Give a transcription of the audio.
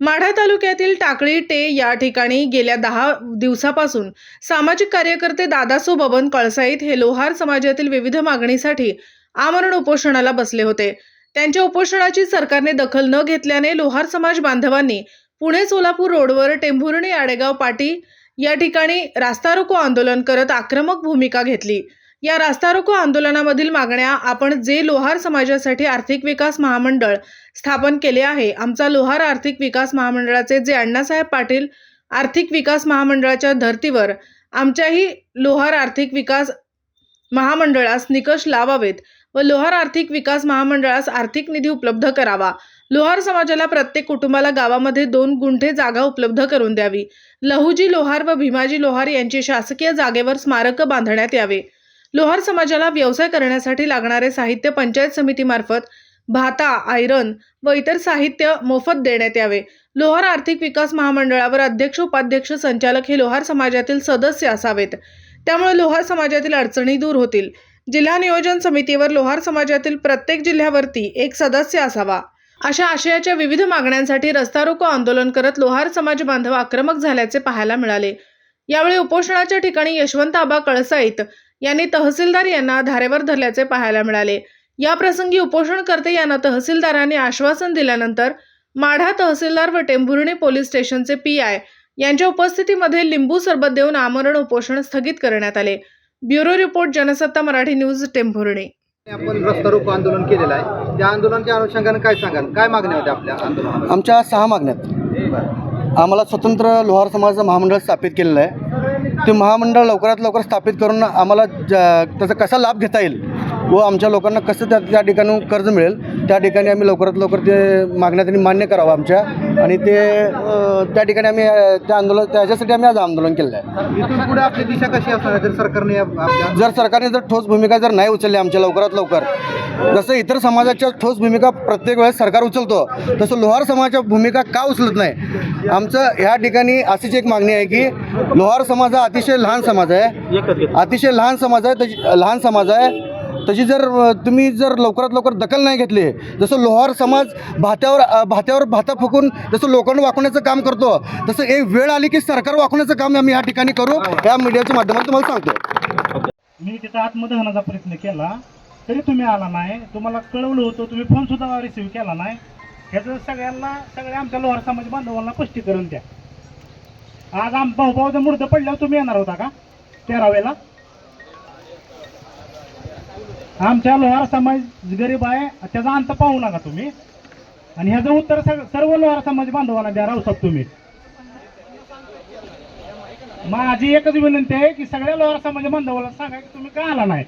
माढा तालुक्यातील टाकळी टे या ठिकाणी गेल्या दहा दिवसापासून सामाजिक कार्यकर्ते दादासो बबन कळसाईत हे लोहार समाजातील विविध मागणीसाठी आमरण उपोषणाला बसले होते. त्यांच्या उपोषणाची सरकारने दखल न घेतल्याने लोहार समाज बांधवांनी पुणे सोलापूर रोडवर टेंभुर्णी आडेगाव पाटी या ठिकाणी रास्ता रोको आंदोलन करत आक्रमक भूमिका घेतली. या रास्ता रोको आंदोलनामधील मागण्या आपण जे लोहार समाजासाठी आर्थिक विकास महामंडळ स्थापन केले आहे आमचा लोहार आर्थिक विकास महामंडळाचे जे अण्णासाहेब पाटील आर्थिक विकास महामंडळाच्या धर्तीवर आमच्याही लोहार आर्थिक विकास महामंडळास निकष लावावेत व लोहार आर्थिक विकास महामंडळास आर्थिक निधी उपलब्ध करावा. लोहार समाजाला प्रत्येक कुटुंबाला गावामध्ये दोन गुंठे जागा उपलब्ध करून द्यावी. लहुजी लोहार व भीमाजी लोहार यांची शासकीय जागेवर स्मारक बांधण्यात यावे. लोहार समाजाला व्यवसाय करण्यासाठी लागणारे साहित्य पंचायत समितीमार्फत भाता आयरन व इतर साहित्य मोफत देण्यात यावे. लोहार आर्थिक विकास महामंडळावर अध्यक्ष उपाध्यक्ष संचालक हे लोहार समाजातील सदस्य असावेत. त्यामुळे लोहार समाजातील अडचणी दूर होतील. जिल्हा नियोजन समितीवर लोहार समाजातील प्रत्येक जिल्ह्यावरती एक सदस्य असावा. अशा आशयाच्या विविध मागण्यांसाठी रस्ता रोको आंदोलन करत लोहार समाज बांधव आक्रमक झाल्याचे पाहायला मिळाले. यावेळी उपोषणाच्या ठिकाणी यशवंत आबा कळसाईत यांनी तहसीलदार यांना धारेवर धरल्याचे पाहायला मिळाले. या प्रसंगी उपोषणकर्ते यांना तहसीलदारांनी आश्वासन दिल्यानंतर माढा तहसीलदार व टेंभुर्णी पोलीस स्टेशनचे पी आय यांच्या उपस्थितीमध्ये लिंबू सरबत देऊन आमरण उपोषण स्थगित करण्यात आले. Bureau report Jansatta Marathi news Tembhurni. आपण रस्ता रोको आंदोलन केलेलं आहे. त्या आंदोलनाच्या अनुषंगाने काय सांगाल? काय मागण्या होत्या आपल्या आंदोलनात आमच्या सहा मागण्यात आम्हाला स्वतंत्र लोहार समाजाचं महामंडळ स्थापित केलेलं आहे. ते महामंडळ लवकरात लवकर स्थापित करून आम्हाला ज त्याचा कसा लाभ घेता येईल? व आमच्या लोकांना कसं त्या त्या ठिकाणी कर्ज मिळेल त्या ठिकाणी आम्ही लवकरात लवकर ते मागण्या त्यांनी मान्य करावं आमच्या. आणि ते त्या ठिकाणी आम्ही त्या आंदोलन त्याच्यासाठी आम्ही आज आंदोलन केलेलं आहे. इथून पुढे आपली दिशा कशी असणार जर सरकारने जर सरकारने जर ठोस भूमिका जर नाही उचलली आमच्या लवकरात लवकर जसं इतर समाजाच्या ठोस भूमिका प्रत्येक वेळेस सरकार उचलतो तसं लोहार समाजाच्या भूमिका का उचलत नाही? आमचं ह्या ठिकाणी अशीच एक मागणी आहे की लोहार समाज हा अतिशय लहान समाज आहे. अतिशय लहान समाज आहे लहान समाज आहे. त्याची जर तुम्ही जर लवकरात लवकर दखल नाही घेतली जसं लोहार समाज भात्यावर भात्यावर भाता फुकून जसं लोकांना वाकवण्याचं काम करतो तसं एक वेळ आली की सरकार वाकवण्याचं काम आम्ही ह्या ठिकाणी करू या मीडियाच्या माध्यमातून तुम्हाला सांगतो. मी तिथं आतमध्ये जाण्याचा प्रयत्न केला तरी तुम्ही आला नाही तुम्हाला कळवलं होतं तुम्ही फोन सुद्धा रिसिव्ह केला नाही. ह्याचं सगळ्यांना सगळ्या आमच्या लोहार समाज बांधवांना स्पष्टीकरण द्या. आज आम भाऊभाऊ मूर्त पडल्यावर तुम्ही येणार होता का? तेरावेला? आमच्या लोहार समाज गरीब आहे त्याचा अंत पाहू नका तुम्ही. आणि ह्याचं उत्तर सर्व लोहार समाज बांधवांना द्या राहू शकतो तुम्ही. माझी एकच विनंती आहे की सगळ्या लोहार समाज बांधवाला सांगा की तुम्ही का आला नाही?